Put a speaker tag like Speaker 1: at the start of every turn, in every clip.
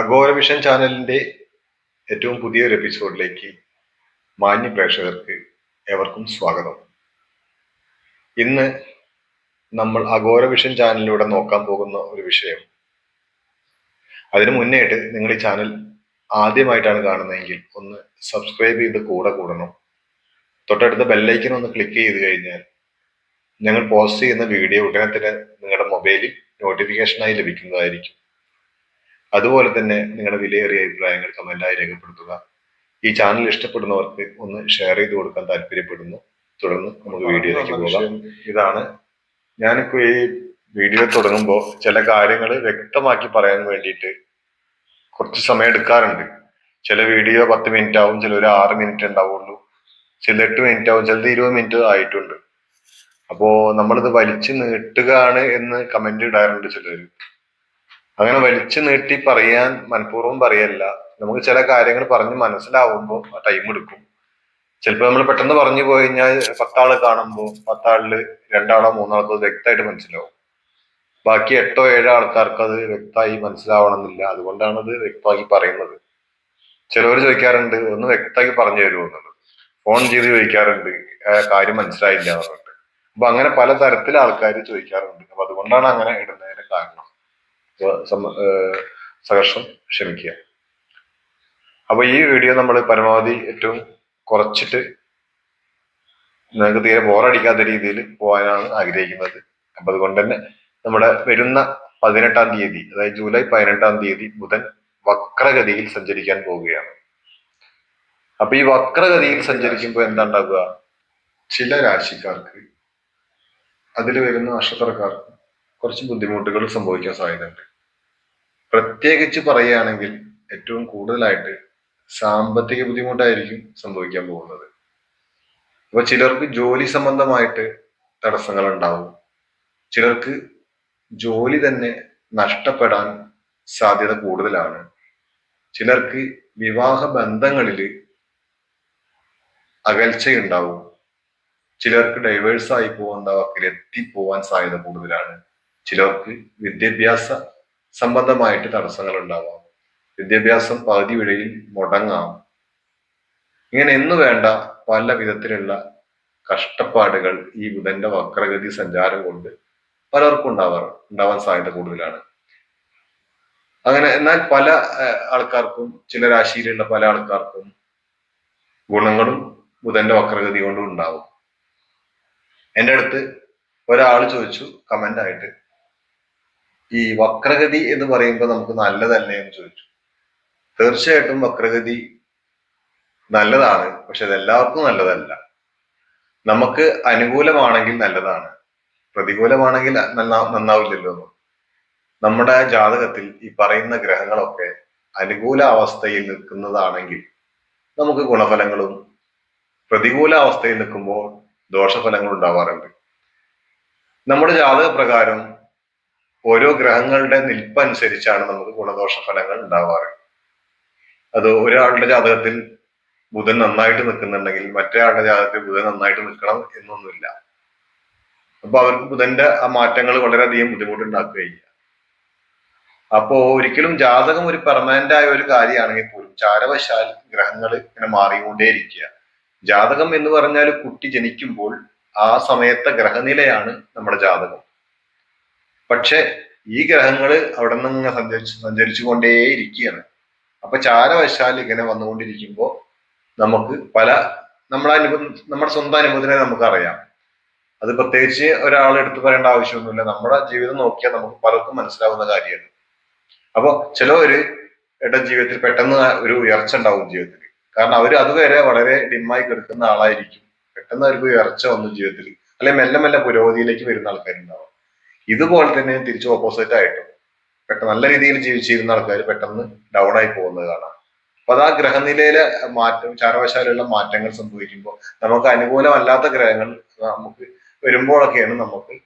Speaker 1: Aghora vision ചാനലിന്റെ ഏറ്റവും പുതിയൊരു എപ്പിസോഡിലേക്ക് മാന്യ പ്രേക്ഷകർക്ക് ഏവർക്കും സ്വാഗതം. ഇന്ന് നമ്മൾ അഗോര വിഷൻ ചാനലിലൂടെ നോക്കാൻ പോകുന്ന ഒരു വിഷയം. അതിനു മുന്നേയായിട്ട് നിങ്ങൾ ഈ ചാനൽ ആദ്യമായിട്ടാണ് കാണുന്നതെങ്കിൽ ഒന്ന് സബ്സ്ക്രൈബ് ചെയ്ത് കൂടെ കൂടണം. തൊട്ടടുത്ത ബെല്ലൈക്കൻ ഒന്ന് ക്ലിക്ക് ചെയ്ത് കഴിഞ്ഞാൽ ഞങ്ങൾ പോസ്റ്റ് ചെയ്യുന്ന വീഡിയോ ഉടനെ തന്നെ നിങ്ങളുടെ മൊബൈലിൽ നോട്ടിഫിക്കേഷനായി ലഭിക്കുന്നതായിരിക്കും. അതുപോലെ തന്നെ നിങ്ങളുടെ വിലയേറിയ അഭിപ്രായങ്ങൾ കമന്റായി രേഖപ്പെടുത്തുക. ഈ ചാനൽ ഇഷ്ടപ്പെടുന്നവർക്ക് ഒന്ന് ഷെയർ ചെയ്ത് കൊടുക്കാൻ താല്പര്യപ്പെടുന്നു. തുടർന്ന് നമുക്ക് വീഡിയോയിലേക്ക് പോകാം. ഇതാണ്. ഞാനിപ്പോ ഈ വീഡിയോ തുടങ്ങുമ്പോൾ ചില കാര്യങ്ങൾ വ്യക്തമാക്കി പറയാൻ വേണ്ടിയിട്ട് കുറച്ച് സമയം എടുക്കാറുണ്ട്. ചില വീഡിയോ പത്ത് മിനിറ്റ് ആവും ചില ഒരു ആറ് മിനിറ്റ് ഉണ്ടാവുള്ളൂ. ചില എട്ട് മിനിറ്റ് ആവും ചിലത് ഇരുപത് മിനിറ്റ് ആയിട്ടുണ്ട്. അപ്പോ നമ്മളിത് വലിച്ചു നീട്ടുകയാണ് എന്ന് കമന്റ് ഇടാറുണ്ട് ചിലര്. അങ്ങനെ വലിച്ചു നീട്ടി പറയാൻ മനഃപൂർവം പറയല്ല. നമുക്ക് ചില കാര്യങ്ങൾ പറഞ്ഞ് മനസ്സിലാവുമ്പോൾ ടൈം എടുക്കും. ചിലപ്പോൾ നമ്മൾ പെട്ടെന്ന് പറഞ്ഞു പോയി കഴിഞ്ഞാൽ പത്താൾ കാണുമ്പോൾ പത്താളിൽ രണ്ടാളോ മൂന്നാൾക്കോ വ്യക്തമായിട്ട് മനസ്സിലാവും. ബാക്കി എട്ടോ ഏഴോ ആൾക്കാർക്ക് അത് വ്യക്തമായി മനസ്സിലാവണമെന്നില്ല. അതുകൊണ്ടാണ് അത് വ്യക്തമാക്കി പറയുന്നത്. ചിലവർ ചോദിക്കാറുണ്ട് ഒന്ന് വ്യക്തമാക്കി പറഞ്ഞു തരുമോ? എന്നുള്ളത്. ഫോൺ ചെയ്ത് ചോദിക്കാറുണ്ട് "ആ, കാര്യം മനസ്സിലായില്ല എന്ന് പറഞ്ഞിട്ട് അപ്പൊ അങ്ങനെ പല തരത്തിൽ ആൾക്കാർ ചോദിക്കാറുണ്ട്. അപ്പൊ അതുകൊണ്ടാണ് അങ്ങനെ ഇടുന്നതിന്റെ കാരണം. സഹർഷം ക്ഷമിക്കുക. അപ്പൊ ഈ വീഡിയോ നമ്മൾ പരമാവധി ഏറ്റവും കുറച്ചിട്ട് നിങ്ങൾക്ക് തീരെ ബോറടിക്കാത്ത രീതിയിൽ പോകാനാണ് ആഗ്രഹിക്കുന്നത്. അപ്പൊ അതുകൊണ്ട് തന്നെ നമ്മുടെ വരുന്ന പതിനെട്ടാം തീയതി അതായത് ജൂലൈ പതിനെട്ടാം തീയതി ബുധൻ വക്രഗതിയിൽ സഞ്ചരിക്കാൻ പോവുകയാണ്. അപ്പൊ ഈ വക്രഗതിയിൽ സഞ്ചരിക്കുമ്പോൾ എന്താ ഉണ്ടാകുക ചില രാശിക്കാർക്ക് അതിൽ വരുന്ന നക്ഷത്രക്കാർക്ക് കുറച്ച് ബുദ്ധിമുട്ടുകൾ സംഭവിക്കാൻ സാധ്യതയുണ്ട്. പ്രത്യേകിച്ച് പറയുകയാണെങ്കിൽ ഏറ്റവും കൂടുതലായിട്ട് സാമ്പത്തിക ബുദ്ധിമുട്ടായിരിക്കും സംഭവിക്കാൻ പോകുന്നത്. അപ്പൊ ചിലർക്ക് ജോലി സംബന്ധമായിട്ട് തടസ്സങ്ങൾ ഉണ്ടാവും ചിലർക്ക് ജോലി തന്നെ നഷ്ടപ്പെടാൻ സാധ്യത കൂടുതലാണ്. ചിലർക്ക് വിവാഹ ബന്ധങ്ങളിൽ അകൽച്ചയുണ്ടാവും. ചിലർക്ക് ഡൈവേഴ്സ് ആയി പോകുന്ന വക്കിൽ എത്തിപ്പോവാൻ സാധ്യത കൂടുതലാണ്. ചിലർക്ക് വിദ്യാഭ്യാസ സംബന്ധമായിട്ട് തടസ്സങ്ങൾ ഉണ്ടാവാം വിദ്യാഭ്യാസം പകുതി വഴിയിൽ മുടങ്ങാം. ഇങ്ങനെ എന്നു വേണ്ട പല വിധത്തിലുള്ള കഷ്ടപ്പാടുകൾ ഈ ബുധന്റെ വക്രഗതി സഞ്ചാരം കൊണ്ട് പലർക്കും ഉണ്ടാവാറ് ഉണ്ടാവാൻ സാധ്യത കൂടുതലാണ്. അങ്ങനെ എന്നാൽ പല ആൾക്കാർക്കും ചില രാശിയിലുള്ള പല ആൾക്കാർക്കും ഗുണങ്ങളും ബുധന്റെ വക്രഗതി കൊണ്ടും ഉണ്ടാവും. എന്റെ അടുത്ത് ഒരാൾ ചോദിച്ചു കമന്റ് ആയിട്ട് ഈ വക്രഗതി എന്ന് പറയുമ്പോൾ നമുക്ക് നല്ലതല്ലേ എന്ന് ചോദിച്ചു. തീർച്ചയായിട്ടും വക്രഗതി നല്ലതാണ് പക്ഷെ അത് എല്ലാവർക്കും നല്ലതല്ല. നമുക്ക് അനുകൂലമാണെങ്കിൽ നല്ലതാണ്. പ്രതികൂലമാണെങ്കിൽ നന്നാ- നന്നാവില്ലല്ലോ നമ്മുടെ ജാതകത്തിൽ ഈ പറയുന്ന ഗ്രഹങ്ങളൊക്കെ അനുകൂല അവസ്ഥയിൽ നിൽക്കുന്നതാണെങ്കിൽ നമുക്ക് ഗുണഫലങ്ങളും പ്രതികൂല അവസ്ഥയിൽ നിൽക്കുമ്പോൾ ദോഷഫലങ്ങളും ഉണ്ടാവാറുണ്ട്. നമ്മുടെ ജാതക പ്രകാരം ഓരോ ഗ്രഹങ്ങളുടെ നിൽപ്പനുസരിച്ചാണ് നമുക്ക് ഗുണദോഷ ഫലങ്ങൾ ഉണ്ടാവാറ്. അത് ഒരാളുടെ ജാതകത്തിൽ ബുധൻ നന്നായിട്ട് നിൽക്കുന്നുണ്ടെങ്കിൽ മറ്റേ ആളുടെ ജാതകത്തിൽ ബുധൻ നന്നായിട്ട് നിൽക്കണം എന്നൊന്നുമില്ല. അപ്പൊ അവർക്ക് ബുധന്റെ ആ മാറ്റങ്ങൾ വളരെയധികം ബുദ്ധിമുട്ടുണ്ടാക്കുകയില്ല. അപ്പോ ഒരിക്കലും ജാതകം ഒരു പെർമനന്റ് ആയ ഒരു കാര്യമാണെങ്കിൽ പോലും ചാരവശാൽ ഗ്രഹങ്ങൾ ഇങ്ങനെ മാറിക്കൊണ്ടേയിരിക്കുക. ജാതകം എന്ന് പറഞ്ഞാൽ കുട്ടി ജനിക്കുമ്പോൾ ആ സമയത്തെ ഗ്രഹനിലയാണ് നമ്മുടെ ജാതകം. പക്ഷെ ഈ ഗ്രഹങ്ങൾ അവിടെ നിന്ന് ഇങ്ങനെ സഞ്ചരിച്ച് സഞ്ചരിച്ചു കൊണ്ടേയിരിക്കുകയാണ് അപ്പൊ ചാരവശാൽ ഇങ്ങനെ വന്നുകൊണ്ടിരിക്കുമ്പോൾ നമുക്ക് പല നമ്മളെ അനുഭവ നമ്മുടെ സ്വന്തം അനുഭവത്തിനെ നമുക്ക് അറിയാം അത് പ്രത്യേകിച്ച് ഒരാൾ എടുത്തു പറയേണ്ട ആവശ്യമൊന്നുമില്ല. നമ്മുടെ ജീവിതം നോക്കിയാൽ നമുക്ക് പലർക്കും മനസ്സിലാവുന്ന കാര്യമാണ്. അപ്പൊ ചിലവര് ഇട ജീവിതത്തിൽ പെട്ടെന്ന് ഒരു ഉയർച്ച ഉണ്ടാവും ജീവിതത്തിൽ കാരണം അവർ അതുവരെ വളരെ ഡിമ്മായി കിടക്കുന്ന ആളായിരിക്കും. പെട്ടെന്ന് അവർക്ക് ഉയർച്ച വന്നു ജീവിതത്തിൽ അല്ലെങ്കിൽ മെല്ലെ മെല്ലെ പുരോഗതിയിലേക്ക് വരുന്ന ആൾക്കാരുണ്ടാവും. ഇതുപോലെ തന്നെ തിരിച്ച് ഓപ്പോസിറ്റ് ആയിട്ടും പെട്ടെന്ന് നല്ല രീതിയിൽ ജീവിച്ചിരുന്ന ആൾക്കാർ പെട്ടെന്ന് ഡൗൺ ആയി പോകുന്നത് കാണാം. അപ്പൊ അത് ആ ഗ്രഹനിലയിലെ മാറ്റം ചാരവശാലുള്ള മാറ്റങ്ങൾ സംഭവിക്കുമ്പോൾ നമുക്ക് അനുകൂലമല്ലാത്ത ഗ്രഹങ്ങൾ നമുക്ക് വരുമ്പോഴൊക്കെയാണ് നമുക്ക്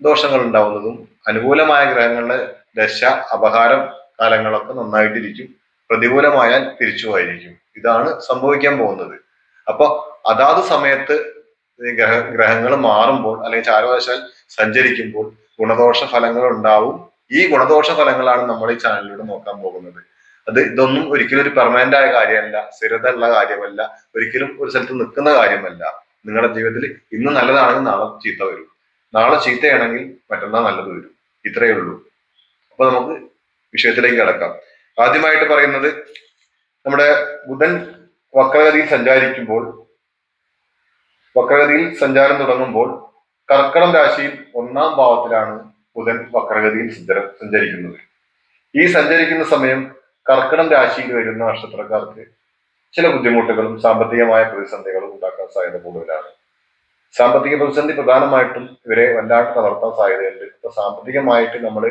Speaker 1: ദോഷങ്ങൾ ഉണ്ടാവുന്നതും അനുകൂലമായ ഗ്രഹങ്ങളുടെ ദശ അപഹാരം കാലങ്ങളൊക്കെ നന്നായിട്ടിരിക്കും. പ്രതികൂലമായാൽ തിരിച്ചുമായിരിക്കും ഇതാണ് സംഭവിക്കാൻ പോകുന്നത്. അപ്പൊ അതാത് സമയത്ത് ഗ്രഹ ഗ്രഹങ്ങൾ മാറുമ്പോൾ അല്ലെങ്കിൽ ചാരവശാൽ സഞ്ചരിക്കുമ്പോൾ ഗുണദോഷ ഫലങ്ങൾ ഉണ്ടാവും ഈ ഗുണദോഷ ഫലങ്ങളാണ് നമ്മൾ ഈ ചാനലിലൂടെ നോക്കാൻ പോകുന്നത്. അത് ഇതൊന്നും ഒരിക്കലും ഒരു പെർമനന്റ് ആയ കാര്യമല്ല സ്ഥിരത ഉള്ള കാര്യമല്ല ഒരിക്കലും ഒരു സ്ഥലത്ത് നിൽക്കുന്ന കാര്യമല്ല. നിങ്ങളുടെ ജീവിതത്തിൽ ഇന്ന് നല്ലതാണെങ്കിൽ നാളെ ചീത്ത വരും. നാളെ ചീത്തയാണെങ്കിൽ മറ്റന്നാൾ നല്ലത് വരും. ഇത്രയേ ഉള്ളൂ. അപ്പൊ നമുക്ക് വിഷയത്തിലേക്ക് കിടക്കാം. ആദ്യമായിട്ട് പറയുന്നത് നമ്മുടെ ബുധൻ വക്രഗതിയിൽ സഞ്ചാരിക്കുമ്പോൾ വക്രഗതിയിൽ സഞ്ചാരം തുടങ്ങുമ്പോൾ കർക്കടം രാശിയിൽ ഒന്നാം ഭാവത്തിലാണ് ബുധൻ വക്രഗതിയിൽ സഞ്ചര സഞ്ചരിക്കുന്നത്. ഈ സഞ്ചരിക്കുന്ന സമയം കർക്കടം രാശിയിൽ വരുന്ന നക്ഷത്രക്കാർക്ക് ചില ബുദ്ധിമുട്ടുകളും സാമ്പത്തികമായ പ്രതിസന്ധികളും ഉണ്ടാക്കാൻ സാധ്യത കൂടുതലാണ്. സാമ്പത്തിക പ്രതിസന്ധി പ്രധാനമായിട്ടും ഇവരെ വല്ലാണ്ട് തളർത്താൻ സാധ്യതയുണ്ട്. ഇപ്പൊ സാമ്പത്തികമായിട്ട് നമ്മൾ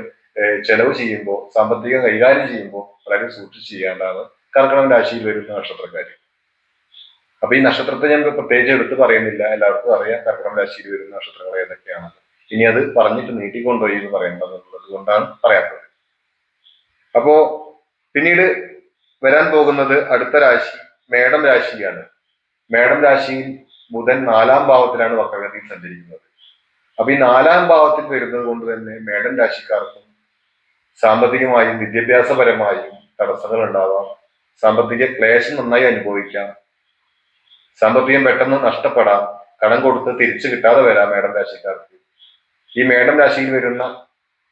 Speaker 1: ചെലവ് ചെയ്യുമ്പോൾ സാമ്പത്തികം കൈകാര്യം ചെയ്യുമ്പോൾ വളരെ സൂക്ഷിച്ച് ചെയ്യേണ്ടതാണ് കർക്കടം രാശിയിൽ വരുന്ന നക്ഷത്രക്കാർ അപ്പൊ ഈ നക്ഷത്രത്തെ ഞാൻ പ്രത്യേകിച്ച് എടുത്ത് പറയുന്നില്ല. എല്ലാവർക്കും അറിയാം കർക്കിടം രാശിയിൽ വരുന്ന നക്ഷത്രങ്ങൾ ഏതൊക്കെയാണ്. ഇനി അത് പറഞ്ഞിട്ട് നീട്ടിക്കൊണ്ടുപോയി എന്ന് പറയേണ്ടതുള്ളത് കൊണ്ടാണ് പറയാത്തത്. അപ്പോ പിന്നീട് വരാൻ പോകുന്നത് അടുത്ത രാശി മേടം രാശിയാണ്. മേടം രാശിയിൽ ബുധൻ നാലാം ഭാവത്തിലാണ് വക്രഗതിയിൽ സഞ്ചരിക്കുന്നത്. അപ്പൊ ഈ നാലാം ഭാവത്തിൽ വരുന്നത് കൊണ്ട് തന്നെ മേടം രാശിക്കാർക്കും സാമ്പത്തികമായും വിദ്യാഭ്യാസപരമായും തടസ്സങ്ങൾ ഉണ്ടാവാം. സാമ്പത്തിക ക്ലേശം നന്നായി അനുഭവിക്കാം. സാമ്പത്തികം പെട്ടെന്ന് നഷ്ടപ്പെടാം. കടം കൊടുത്ത് തിരിച്ചു കിട്ടാതെ വരാം മേടം രാശിക്കാർക്ക്. ഈ മേടം രാശിയിൽ വരുന്ന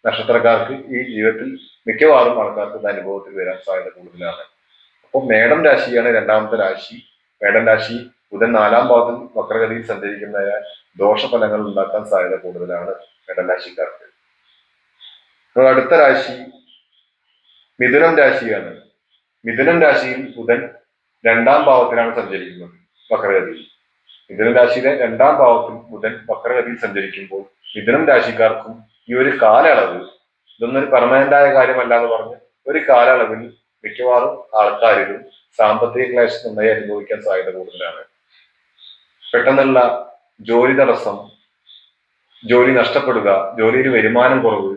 Speaker 1: നക്ഷത്രക്കാർക്ക് ഈ ജീവിതത്തിൽ മിക്കവാറും ആൾക്കാർക്ക് അനുഭവത്തിൽ വരാൻ സാധ്യത കൂടുതലാണ്. അപ്പോൾ മേടം രാശിയാണ് രണ്ടാമത്തെ രാശി. മേടം രാശി ബുധൻ നാലാം ഭാഗത്തിൽ വക്രഗതിയിൽ സഞ്ചരിക്കുന്നതിനാൽ ദോഷഫലങ്ങൾ ഉണ്ടാക്കാൻ സാധ്യത കൂടുതലാണ് മേടം രാശിക്കാർക്ക്. അടുത്ത രാശി മിഥുനം രാശിയാണ്. മിഥുനം രാശിയിൽ ബുധൻ രണ്ടാം ഭാവത്തിലാണ് സഞ്ചരിക്കുന്നത്. വക്രഗതിയിൽ. മിഥുനം രാശിയിലെ രണ്ടാം ഭാവത്തിൽ ബുധൻ വക്രഗതിയിൽ സഞ്ചരിക്കുമ്പോൾ മിഥുനം രാശിക്കാർക്കും ഈ ഒരു കാലയളവ് ഇതൊന്നും ഒരു പെർമനന്റ് ആയ കാര്യമല്ല എന്ന് പറഞ്ഞ് ഒരു കാലയളവിൽ മിക്കവാറും ആൾക്കാരിലും സാമ്പത്തിക ക്ലേശം നന്നായി അനുഭവിക്കാൻ സാധ്യത കൂടുതലാണ്. പെട്ടെന്നുള്ള ജോലി തടസ്സം ജോലി നഷ്ടപ്പെടുക ജോലിയിൽ വരുമാനം കുറവ്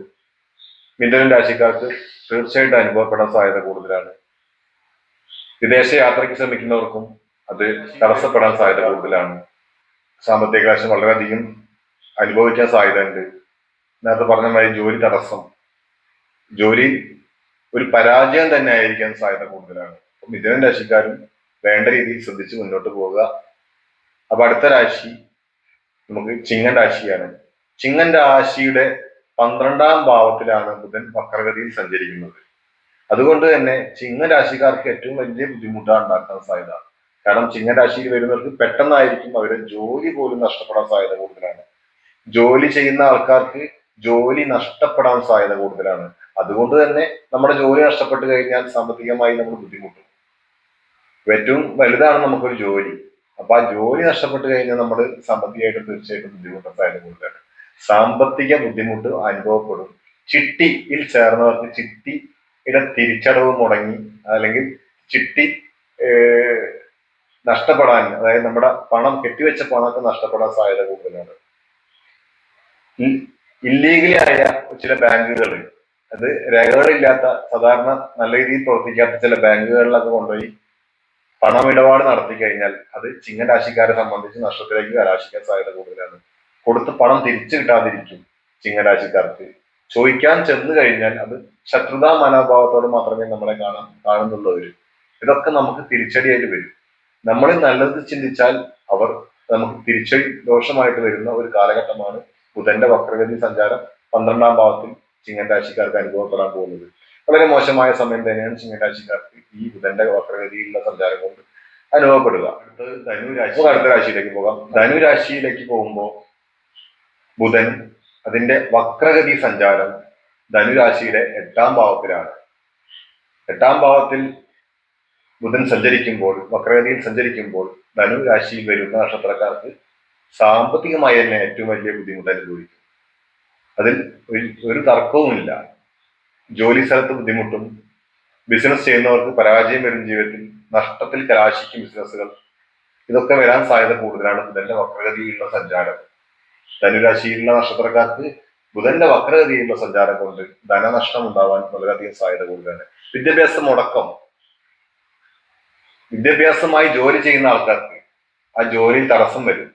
Speaker 1: മിഥുനം രാശിക്കാർക്ക് തീർച്ചയായിട്ടും അനുഭവപ്പെടാൻ സാധ്യത കൂടുതലാണ്. വിദേശ യാത്രയ്ക്ക് ശ്രമിക്കുന്നവർക്കും അത് തടസ്സപ്പെടാൻ സാധ്യത കൂടുതലാണ്. സാമ്പത്തിക ക്ലാശം വളരെയധികം അനുഭവിക്കാൻ സാധ്യതയുണ്ട്. നേരത്തെ പറഞ്ഞ മാതിരി ജോലി തടസ്സം. ജോലി ഒരു പരാജയം തന്നെ ആയിരിക്കാൻ സാധ്യത കൂടുതലാണ്. അപ്പം മിഥുനൻ രാശിക്കാരും വേണ്ട രീതിയിൽ ശ്രദ്ധിച്ച് മുന്നോട്ട് പോവുക. അപ്പൊ അടുത്ത രാശി നമുക്ക് ചിങ്ങൻ രാശിയാണ്. ചിങ്ങൻ രാശിയുടെ പന്ത്രണ്ടാം ഭാവത്തിലാണ് ബുധൻ വക്രഗതിയിൽ സഞ്ചരിക്കുന്നത്. അതുകൊണ്ട് തന്നെ ചിങ്ങ രാശിക്കാർക്ക് ഏറ്റവും വലിയ ബുദ്ധിമുട്ടാണ് ഉണ്ടാക്കാൻ സാധ്യത. കാരണം ചിങ്ങരാശിയിൽ വരുന്നവർക്ക് പെട്ടെന്നായിരിക്കും അവരുടെ ജോലി പോലും നഷ്ടപ്പെടാൻ സാധ്യത കൂടുതലാണ്. ജോലി ചെയ്യുന്ന ആൾക്കാർക്ക് ജോലി നഷ്ടപ്പെടാൻ സാധ്യത കൂടുതലാണ്. അതുകൊണ്ട് തന്നെ നമ്മുടെ ജോലി നഷ്ടപ്പെട്ട് കഴിഞ്ഞാൽ സാമ്പത്തികമായി നമ്മൾ ബുദ്ധിമുട്ടും. ഏറ്റവും വലുതാണ് നമുക്കൊരു ജോലി. അപ്പൊ ആ ജോലി നഷ്ടപ്പെട്ട് കഴിഞ്ഞാൽ നമ്മൾ സാമ്പത്തികമായിട്ട് തീർച്ചയായിട്ടും ബുദ്ധിമുട്ടാൻ സാധ്യത കൂടുതലാണ്. സാമ്പത്തിക ബുദ്ധിമുട്ട് അനുഭവപ്പെടും. ചിട്ടിയിൽ ചേർന്നവർക്ക് ചിട്ടിയുടെ തിരിച്ചടവ് മുടങ്ങി അല്ലെങ്കിൽ ചിട്ടി നഷ്ടപ്പെടാൻ അതായത് നമ്മുടെ പണം കെട്ടിവെച്ച പണമൊക്കെ നഷ്ടപ്പെടാൻ സാധ്യത കൂടുതലാണ്. ഇല്ലീഗലി ആയ ചില ബാങ്കുകൾ അത് രേഖകളില്ലാത്ത സാധാരണ നല്ല രീതിയിൽ പ്രവർത്തിക്കാത്ത ചില ബാങ്കുകളിലൊക്കെ കൊണ്ടുപോയി പണമിടപാട് നടത്തി കഴിഞ്ഞാൽ അത് ചിങ്ങരാശിക്കാരെ സംബന്ധിച്ച് നഷ്ടത്തിലേക്ക് കലാശിക്കാൻ സാധ്യത കൂടുതലാണ്. കൊടുത്ത് പണം തിരിച്ചു കിട്ടാതിരിക്കും ചിങ്ങരാശിക്കാർക്ക് ചോദിക്കാൻ ചെന്നു കഴിഞ്ഞാൽ അത് ശത്രുതാ മനോഭാവത്തോട് മാത്രമേ നമ്മളെ കാണാൻ കാണുന്നുള്ളൂ ഇതൊക്കെ നമുക്ക് തിരിച്ചടിയായിട്ട് വരും. നമ്മൾ നല്ലത് ചിന്തിച്ചാൽ അവർ നമുക്ക് തിരിച്ചടി ദോഷമായിട്ട് വരുന്ന ഒരു കാലഘട്ടമാണ് ബുധന്റെ വക്രഗതി സഞ്ചാരം പന്ത്രണ്ടാം ഭാവത്തിൽ ചിങ്ങൻ രാശിക്കാർക്ക് അനുഭവപ്പെടാൻ പോകുന്നത്. വളരെ മോശമായ സമയം തന്നെയാണ് ചിങ്ങൻ രാശിക്കാർക്ക് ഈ ബുധന്റെ വക്രഗതിയിലുള്ള സഞ്ചാരം കൊണ്ട് അനുഭവപ്പെടുക. അടുത്തത് ധനു രാശി. അടുത്ത രാശിയിലേക്ക് പോകാം. ധനു രാശിയിലേക്ക് പോകുമ്പോൾ ബുധൻ അതിന്റെ വക്രഗതി സഞ്ചാരം ധനുരാശിയുടെ എട്ടാം ഭാവത്തിലാണ്. എട്ടാം ഭാവത്തിൽ ബുധൻ സഞ്ചരിക്കുമ്പോൾ വക്രഗതിയിൽ സഞ്ചരിക്കുമ്പോൾ ധനുരാശിയിൽ വരുന്ന നക്ഷത്രക്കാർക്ക് സാമ്പത്തികമായി തന്നെ ഏറ്റവും വലിയ ബുദ്ധിമുട്ട് അനുഭവിക്കും. അതിൽ ഒരു- തർക്കവുമില്ല. ജോലി സ്ഥലത്ത് ബുദ്ധിമുട്ടും ബിസിനസ് ചെയ്യുന്നവർക്ക് പരാജയം വരും ജീവിതത്തിൽ നഷ്ടത്തിൽ കലാശിക്കും ബിസിനസ്സുകൾ. ഇതൊക്കെ വരാൻ സാധ്യത കൂടുതലാണ് ബുധന്റെ വക്രഗതിയിലുള്ള സഞ്ചാരം. ധനുരാശിയിലുള്ള നക്ഷത്രക്കാർക്ക് ബുധന്റെ വക്രഗതിയിലുള്ള സഞ്ചാരം കൊണ്ട് ധനനഷ്ടം ഉണ്ടാവാൻ വളരെയധികം സാധ്യത കൂടുതലാണ്. വിദ്യാഭ്യാസ മുടക്കം വിദ്യാഭ്യാസമായി ജോലി ചെയ്യുന്ന ആൾക്കാർക്ക് ആ ജോലിയിൽ തടസ്സം വരും.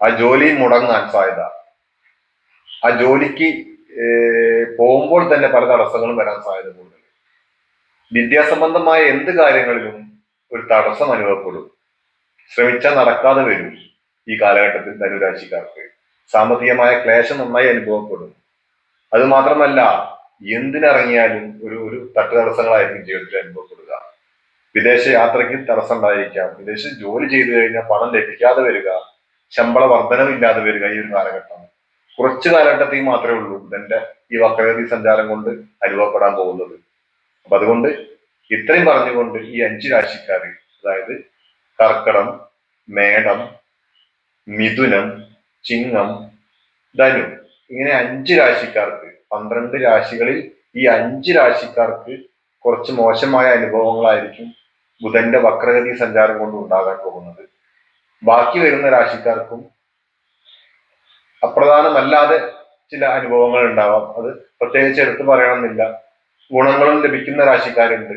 Speaker 1: ആ ജോലി മുടങ്ങാൻ സാധ്യത. ആ ജോലിക്ക് പോകുമ്പോൾ തന്നെ പല തടസ്സങ്ങളും വരാൻ സാധ്യത കൂടുതൽ. വിദ്യാസംബന്ധമായ എന്ത് കാര്യങ്ങളിലും ഒരു തടസ്സം അനുഭവപ്പെടും. ശ്രമിച്ചാൽ നടക്കാതെ വരും ഈ കാലഘട്ടത്തിൽ ധനുരാശിക്കാർക്ക്. സാമ്പത്തികമായ ക്ലേശം നന്നായി അനുഭവപ്പെടും. അത് മാത്രമല്ല എന്തിനിറങ്ങിയാലും ഒരു ഒരു തട്ടു തടസ്സങ്ങളായിരിക്കും ജീവിതത്തിൽ അനുഭവപ്പെടുക വിദേശ യാത്രയ്ക്ക് തടസ്സം ഉണ്ടായിരിക്കാം വിദേശത്ത് ജോലി ചെയ്തു കഴിഞ്ഞാൽ പണം ലഭിക്കാതെ വരിക ശമ്പള വർധനമില്ലാതെ വരിക ഈ ഒരു കാലഘട്ടം. കുറച്ചു കാലഘട്ടത്തിൽ മാത്രമേ ഉള്ളൂ ഇതിന്റെ ഈ വക്രഗതി സഞ്ചാരം കൊണ്ട് അനുഭവപ്പെടാൻ പോകുന്നത്. അപ്പൊ അതുകൊണ്ട് ഇത്രയും പറഞ്ഞുകൊണ്ട് ഈ അഞ്ച് രാശിക്കാർ അതായത് കർക്കടം മേടം മിഥുനം ചിങ്ങം ധനു ഇങ്ങനെ അഞ്ച് രാശിക്കാർക്ക് പന്ത്രണ്ട് രാശികളിൽ ഈ അഞ്ച് രാശിക്കാർക്ക് കുറച്ച് മോശമായ അനുഭവങ്ങളായിരിക്കും ബുധന്റെ വക്രഗതി സഞ്ചാരം കൊണ്ട് ഉണ്ടാകാൻ പോകുന്നത്. ബാക്കി വരുന്ന രാശിക്കാർക്കും അപ്രധാനമല്ലാതെ ചില അനുഭവങ്ങൾ ഉണ്ടാവാം. അത് പ്രത്യേകിച്ച് എടുത്തു പറയണമെന്നില്ല. ഗുണങ്ങളും ലഭിക്കുന്ന രാശിക്കാരുണ്ട്.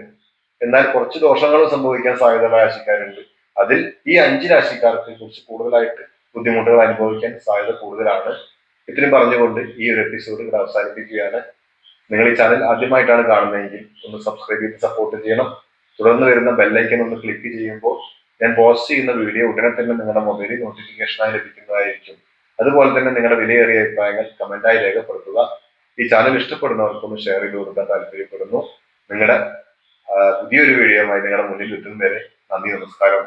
Speaker 1: എന്നാൽ കുറച്ച് ദോഷങ്ങളും സംഭവിക്കാൻ സാധ്യതയുള്ള രാശിക്കാരുണ്ട്. അതിൽ ഈ അഞ്ച് രാശിക്കാർക്ക് കുറച്ച് കൂടുതലായിട്ട് ബുദ്ധിമുട്ടുകൾ അനുഭവിക്കാൻ സാധ്യത കൂടുതലാണ്. ഇത്രയും പറഞ്ഞുകൊണ്ട് ഈ ഒരു എപ്പിസോഡ് ഇവിടെ അവസാനിപ്പിക്കുകയാണ്. നിങ്ങൾ ഈ ചാനൽ ആദ്യമായിട്ടാണ് കാണുന്നതെങ്കിൽ ഒന്ന് സബ്സ്ക്രൈബ് ചെയ്ത് സപ്പോർട്ട് ചെയ്യണം. തുടർന്ന് വരുന്ന ബെല്ലൈക്കൻ ഒന്ന് ക്ലിക്ക് ചെയ്യുമ്പോൾ ഞാൻ പോസ്റ്റ് ചെയ്യുന്ന വീഡിയോ ഉടനെ തന്നെ നിങ്ങളുടെ മൊബൈലിൽ നോട്ടിഫിക്കേഷനായി ലഭിക്കുന്നതായിരിക്കും. അതുപോലെ തന്നെ നിങ്ങളുടെ വിലയേറിയ അഭിപ്രായങ്ങൾ കമന്റായി രേഖപ്പെടുത്തുക. ഈ ചാനൽ ഇഷ്ടപ്പെടുന്നവർക്കൊന്ന് ഷെയർ ചെയ്ത് കൊടുക്കാൻ താല്പര്യപ്പെടുന്നു. നിങ്ങളുടെ പുതിയൊരു വീഡിയോയുമായി നിങ്ങളുടെ മുന്നിൽ എത്തുന്നവരെ നന്ദി നമസ്കാരം.